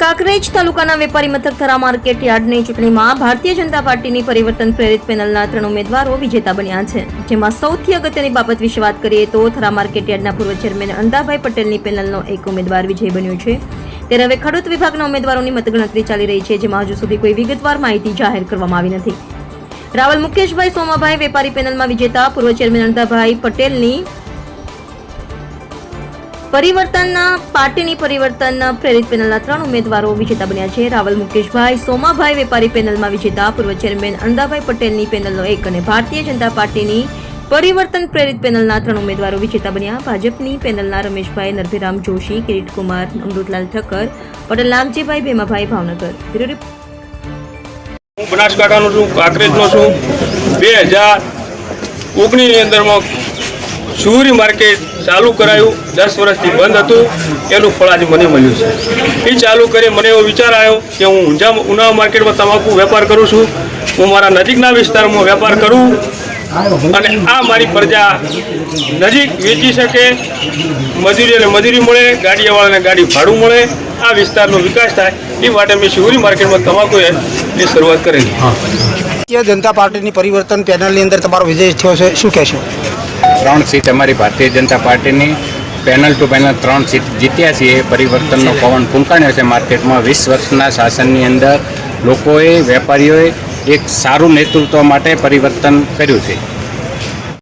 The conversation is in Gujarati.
કાંકરેજ તાલુકાના વેપારી મથક થરા માર્કેટ યાર્ડની ચૂંટણીમાં ભારતીય જનતા પાર્ટીની પરિવર્તન પ્રેરિત પેનલના ત્રણ ઉમેદવારો વિજેતા બન્યા છે. જેમાં સૌથી અગત્યની બાબત વિશે વાત કરીએ તો થરા માર્કેટ યાર્ડના પૂર્વ ચેરમેન અંદાભાઈ પટેલની પેનલનો એક ઉમેદવાર વિજય બન્યો છે. ત્યારે હવે ખેડૂત વિભાગના ઉમેદવારોની મતગણતરી ચાલી રહી છે, જેમાં હજુ સુધી કોઈ વિગતવાર માહિતી જાહેર કરવામાં આવી નથી. રાવલ મુકેશભાઈ સોમાભાઈ વેપારી પેનલમાં વિજેતા, પૂર્વ ચેરમેન અંદાભાઈ પટેલની પરિવર્તનના પાર્ટીની પરિવર્તન પ્રેરિત પેનલના ત્રણ ઉમેદવારો વિજેતા બન્યા છે. રાવલ મુકેશભાઈ, સોમાભાઈ વેપારી પેનલમાં વિજેતા, પૂર્વ ચેરમેન અંદાભાઈ પટેલની પેનલનો એક અને ભારતીય જનતા પાર્ટીની પરિવર્તન પ્રેરિત પેનલના ત્રણ ઉમેદવારો વિજેતા બન્યા. ભાજપની પેનલના રમેશભાઈ, નરભીરામ જોશી, કિરીટકુમાર, અમૃતલાલ ઠક્કર, પટેલ નાગજીભાઈ ભેમાભાઈ ભાવનગર. હું બનાસકાંઠાનો છું, કાંકરેજનો છું. બે હજાર ઓગણીસની અંદરમાં સુરી માર્કેટ ચાલુ કરાયું, દસ વર્ષથી બંધ હતું, એનું ફળ આજે મને મળ્યું છે. એ ચાલુ કરી મને એવો વિચાર આવ્યો કે હું ઊંઝા ઉનાળા માર્કેટમાં તમાકુ વેપાર કરું છું, હું મારા નજીકના વિસ્તારમાં વેપાર કરું, અને આ મારી પ્રજા નજીક વેચી શકે મજૂરીને મજૂરી મળે, ગાડીવાળાને ગાડી ભાડું મળે, આ વિસ્તારનો વિકાસ થાય, એ માટે મેં શિવરી માર્કેટમાં તમાકુ એ શરૂઆત કરેલી. ભારતીય જનતા પાર્ટીની પરિવર્તન પેનલની અંદર તમારો વિજય થયો છે, શું કહેશો? ત્રણ સીટ અમારી ભારતીય જનતા પાર્ટીની. પેનલ ટુ પેનલ ત્રણ સીટ જીત્યા છીએ. પરિવર્તનનો પવન ફૂંકાણ્યો છે માર્કેટમાં. વીસ વર્ષના શાસનની અંદર લોકોએ, વેપારીઓએ એક સારું નેતૃત્વ માટે પરિવર્તન કર્યું છે.